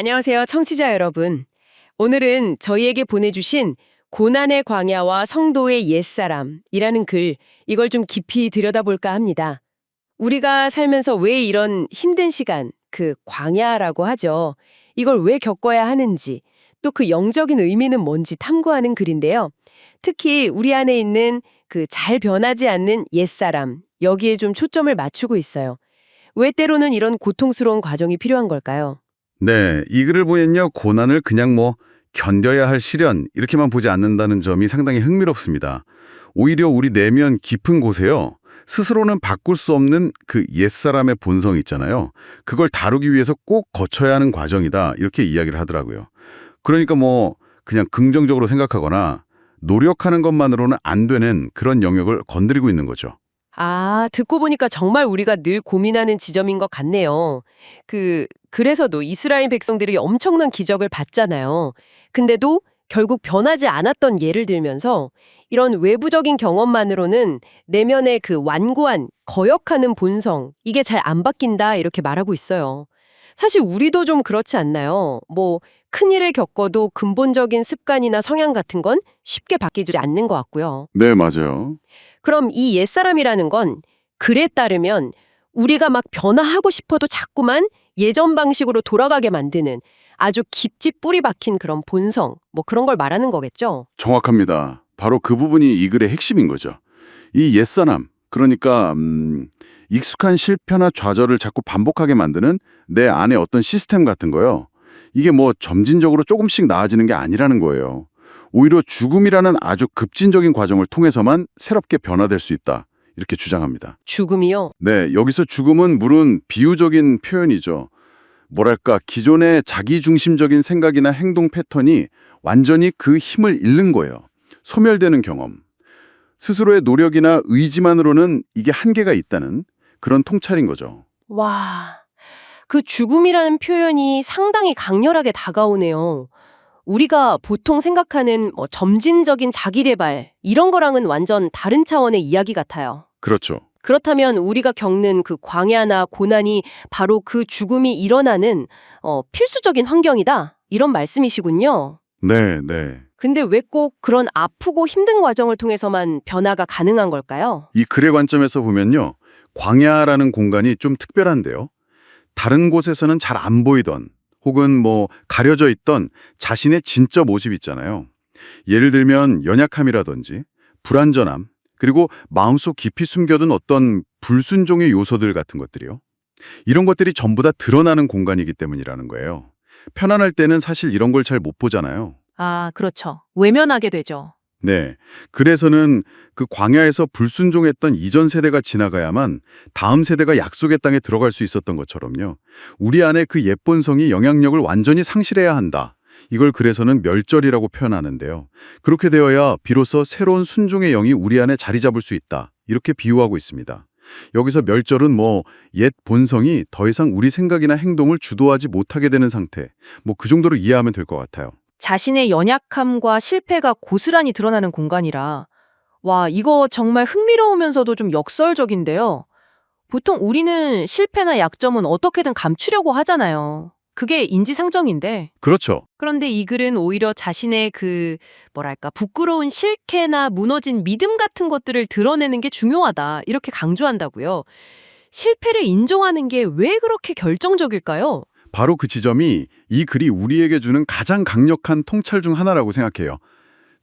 안녕하세요, 청취자 여러분. 오늘은 저희에게 보내주신 고난의 광야와 성도의 옛사람이라는 글, 이걸 좀 깊이 들여다볼까 합니다. 우리가 살면서 왜 이런 힘든 시간, 그 광야라고 하죠. 이걸 왜 겪어야 하는지, 또 그 영적인 의미는 뭔지 탐구하는 글인데요. 특히 우리 안에 있는 그 잘 변하지 않는 옛사람, 여기에 좀 초점을 맞추고 있어요. 왜 때로는 이런 고통스러운 과정이 필요한 걸까요? 네, 이 글을 보면요. 고난을 그냥 뭐 견뎌야 할 시련 이렇게만 보지 않는다는 점이 상당히 흥미롭습니다. 오히려 우리 내면 깊은 곳에요. 스스로는 바꿀 수 없는 그 옛사람의 본성 있잖아요. 그걸 다루기 위해서 꼭 거쳐야 하는 과정이다. 이렇게 이야기를 하더라고요. 그러니까 뭐 그냥 긍정적으로 생각하거나 노력하는 것만으로는 안 되는 그런 영역을 건드리고 있는 거죠. 아, 듣고 보니까 정말 우리가 늘 고민하는 지점인 것 같네요. 그, 그래서도 이스라엘 백성들이 엄청난 기적을 봤잖아요. 근데도 결국 변하지 않았던 예를 들면서 이런 외부적인 경험만으로는 내면의 그 완고한, 거역하는 본성, 이게 잘 안 바뀐다, 이렇게 말하고 있어요. 사실 우리도 좀 그렇지 않나요? 뭐, 큰일을 겪어도 근본적인 습관이나 성향 같은 건 쉽게 바뀌지 않는 것 같고요. 네, 맞아요. 그럼 이 옛사람이라는 건 글에 따르면 우리가 막 변화하고 싶어도 자꾸만 예전 방식으로 돌아가게 만드는 아주 깊이 뿌리 박힌 그런 본성, 뭐 그런 걸 말하는 거겠죠? 정확합니다. 바로 그 부분이 이 글의 핵심인 거죠. 이 옛사람, 그러니까 음, 익숙한 실패나 좌절을 자꾸 반복하게 만드는 내 안에 어떤 시스템 같은 거요. 이게 뭐 점진적으로 조금씩 나아지는 게 아니라는 거예요. 오히려 죽음이라는 아주 급진적인 과정을 통해서만 새롭게 변화될 수 있다. 이렇게 주장합니다. 죽음이요. 네, 여기서 죽음은 물론 비유적인 표현이죠. 뭐랄까, 기존의 자기중심적인 생각이나 행동 패턴이 완전히 그 힘을 잃는 거예요. 소멸되는 경험. 스스로의 노력이나 의지만으로는 이게 한계가 있다는 그런 통찰인 거죠. 와, 그 죽음이라는 표현이 상당히 강렬하게 다가오네요. 우리가 보통 생각하는 뭐 점진적인 자기개발 이런 거랑은 완전 다른 차원의 이야기 같아요. 그렇죠. 그렇다면 우리가 겪는 그 광야나 고난이 바로 그 죽음이 일어나는 어, 필수적인 환경이다. 이런 말씀이시군요. 네, 네. 근데 왜 꼭 그런 아프고 힘든 과정을 통해서만 변화가 가능한 걸까요? 이 글의 관점에서 보면요. 광야라는 공간이 좀 특별한데요. 다른 곳에서는 잘 안 보이던 혹은 뭐 가려져 있던 자신의 진짜 모습 있잖아요. 예를 들면 연약함이라든지 불안전함, 그리고 마음속 깊이 숨겨둔 어떤 불순종의 요소들 같은 것들이요. 이런 것들이 전부 다 드러나는 공간이기 때문이라는 거예요. 편안할 때는 사실 이런 걸 잘 못 보잖아요. 아, 그렇죠. 외면하게 되죠. 네. 그래서는 그 광야에서 불순종했던 이전 세대가 지나가야만 다음 세대가 약속의 땅에 들어갈 수 있었던 것처럼요. 우리 안에 그 옛 본성이 영향력을 완전히 상실해야 한다. 이걸 그래서는 멸절이라고 표현하는데요. 그렇게 되어야 비로소 새로운 순종의 영이 우리 안에 자리 잡을 수 있다. 이렇게 비유하고 있습니다. 여기서 멸절은 뭐 옛 본성이 더 이상 우리 생각이나 행동을 주도하지 못하게 되는 상태. 뭐 그 정도로 이해하면 될 것 같아요. 자신의 연약함과 실패가 고스란히 드러나는 공간이라 와, 이거 정말 흥미로우면서도 좀 역설적인데요. 보통 우리는 실패나 약점은 어떻게든 감추려고 하잖아요. 그게 인지상정인데. 그렇죠. 그런데 이 글은 오히려 자신의 그 뭐랄까 부끄러운 실패나 무너진 믿음 같은 것들을 드러내는 게 중요하다. 이렇게 강조한다고요. 실패를 인정하는 게 왜 그렇게 결정적일까요? 바로 그 지점이 이 글이 우리에게 주는 가장 강력한 통찰 중 하나라고 생각해요.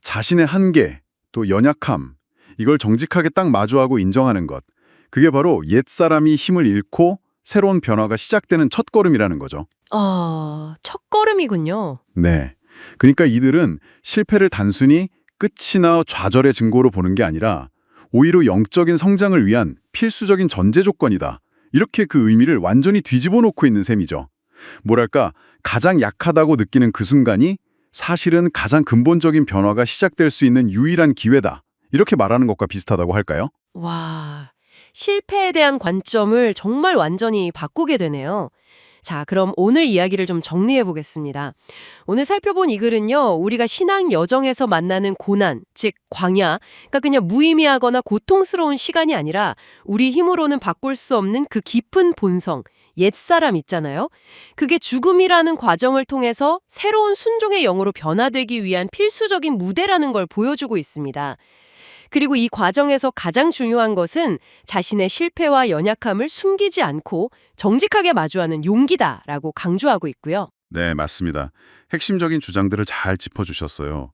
자신의 한계, 또 연약함, 이걸 정직하게 딱 마주하고 인정하는 것. 그게 바로 옛사람이 힘을 잃고 새로운 변화가 시작되는 첫걸음이라는 거죠. 아, 첫걸음이군요. 네. 그러니까 이들은 실패를 단순히 끝이나 좌절의 증거로 보는 게 아니라 오히려 영적인 성장을 위한 필수적인 전제 조건이다. 이렇게 그 의미를 완전히 뒤집어 놓고 있는 셈이죠. 뭐랄까, 가장 약하다고 느끼는 그 순간이 사실은 가장 근본적인 변화가 시작될 수 있는 유일한 기회다. 이렇게 말하는 것과 비슷하다고 할까요? 와, 실패에 대한 관점을 정말 완전히 바꾸게 되네요. 자, 그럼 오늘 이야기를 좀 정리해 보겠습니다. 오늘 살펴본 이 글은요, 우리가 신앙 여정에서 만나는 고난, 즉 광야, 그러니까 그냥 무의미하거나 고통스러운 시간이 아니라 우리 힘으로는 바꿀 수 없는 그 깊은 본성, 옛사람 있잖아요. 그게 죽음이라는 과정을 통해서 새로운 순종의 영으로 변화되기 위한 필수적인 무대라는 걸 보여주고 있습니다. 그리고 이 과정에서 가장 중요한 것은 자신의 실패와 연약함을 숨기지 않고 정직하게 마주하는 용기다라고 강조하고 있고요. 네, 맞습니다. 핵심적인 주장들을 잘 짚어주셨어요.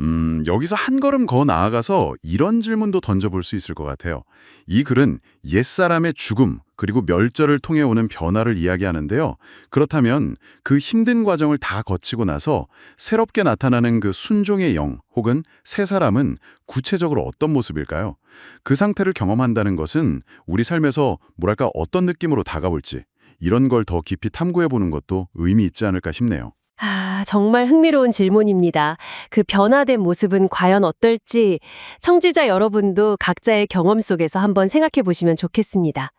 음, 여기서 한 걸음 더 나아가서 이런 질문도 던져볼 수 있을 것 같아요. 이 글은 옛사람의 죽음, 그리고 멸절을 통해 오는 변화를 이야기하는데요. 그렇다면 그 힘든 과정을 다 거치고 나서 새롭게 나타나는 그 순종의 영, 혹은 새 사람은 구체적으로 어떤 모습일까요? 그 상태를 경험한다는 것은 우리 삶에서 뭐랄까 어떤 느낌으로 다가올지, 이런 걸 더 깊이 탐구해 보는 것도 의미 있지 않을까 싶네요. 아, 정말 흥미로운 질문입니다. 그 변화된 모습은 과연 어떨지 청취자 여러분도 각자의 경험 속에서 한번 생각해 보시면 좋겠습니다.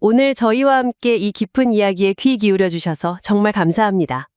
오늘 저희와 함께 이 깊은 이야기에 귀 기울여 주셔서 정말 감사합니다.